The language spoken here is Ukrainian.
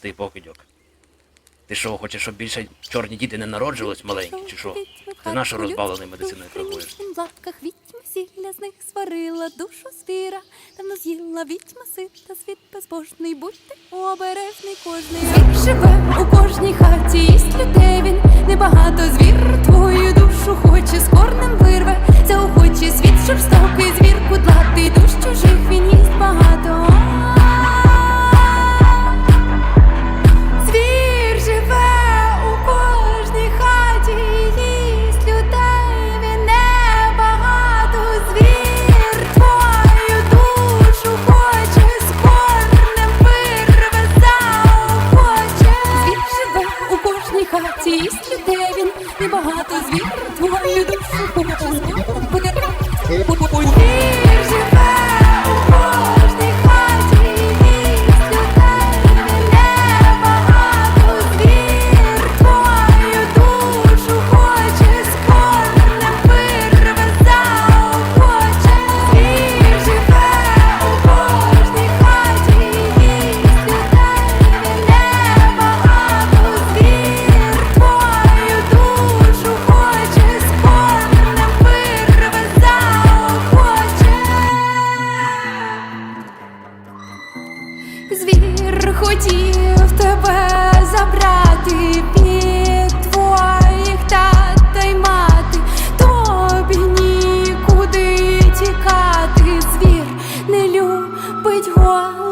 Ти покидьок. Ти що, хочеш, щоб більше чорні діти не народжувались маленькі, чи що? Ти нашу розбавлений медициною торгуєш? В лапках відьма сілля з них сварила душу звіра. Давно з'їла відьма сита, світ безбожний, будьте обережний кожний. Звір живе у кожній хаті, їсть людей він небагато звір твою душу хоче з корнем він небагато. Звір твою душу хоче, з корнем вирве. Звір Мир хотів тебе забрати під твоїх тата й мати, тобі нікуди тікати, звір не любить голос.